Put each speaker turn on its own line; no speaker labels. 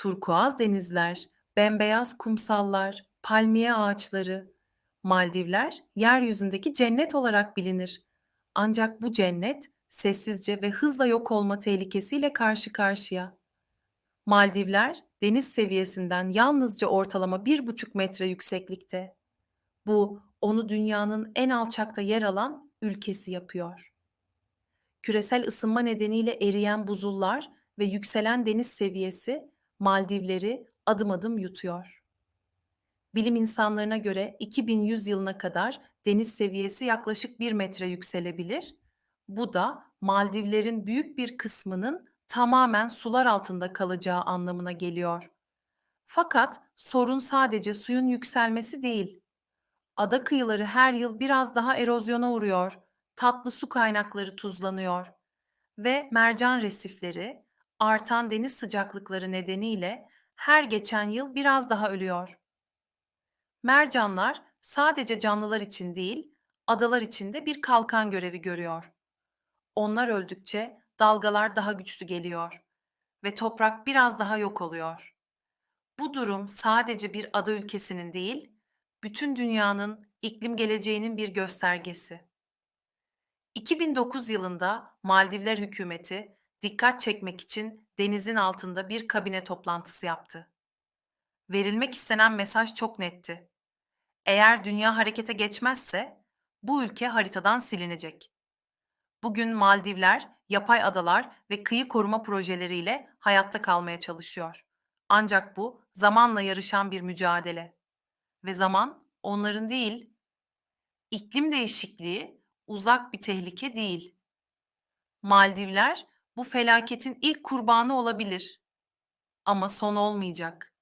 turkuaz denizler, bembeyaz kumsallar, palmiye ağaçları. Maldivler yeryüzündeki cennet olarak bilinir. Ancak bu cennet sessizce ve hızla yok olma tehlikesiyle karşı karşıya. Maldivler deniz seviyesinden yalnızca ortalama bir buçuk metre yükseklikte. Bu onu dünyanın en alçakta yer alan ülkesi yapıyor. Küresel ısınma nedeniyle eriyen buzullar ve yükselen deniz seviyesi Maldivleri adım adım yutuyor. Bilim insanlarına göre 2100 yılına kadar deniz seviyesi yaklaşık 1 metre yükselebilir. Bu da Maldivlerin büyük bir kısmının tamamen sular altında kalacağı anlamına geliyor. Fakat sorun sadece suyun yükselmesi değil. Ada kıyıları her yıl biraz daha erozyona uğruyor. Tatlı su kaynakları tuzlanıyor ve mercan resifleri artan deniz sıcaklıkları nedeniyle her geçen yıl biraz daha ölüyor. Mercanlar sadece canlılar için değil, adalar için de bir kalkan görevi görüyor. Onlar öldükçe dalgalar daha güçlü geliyor ve toprak biraz daha yok oluyor. Bu durum sadece bir ada ülkesinin değil, bütün dünyanın iklim geleceğinin bir göstergesi. 2009 yılında Maldivler hükümeti dikkat çekmek için denizin altında bir kabine toplantısı yaptı. Verilmek istenen mesaj çok netti. Eğer dünya harekete geçmezse bu ülke haritadan silinecek. Bugün Maldivler yapay adalar ve kıyı koruma projeleriyle hayatta kalmaya çalışıyor. Ancak bu zamanla yarışan bir mücadele. Ve zaman onların değil. İklim değişikliği uzak bir tehlike değil. Maldivler bu felaketin ilk kurbanı olabilir. Ama son olmayacak.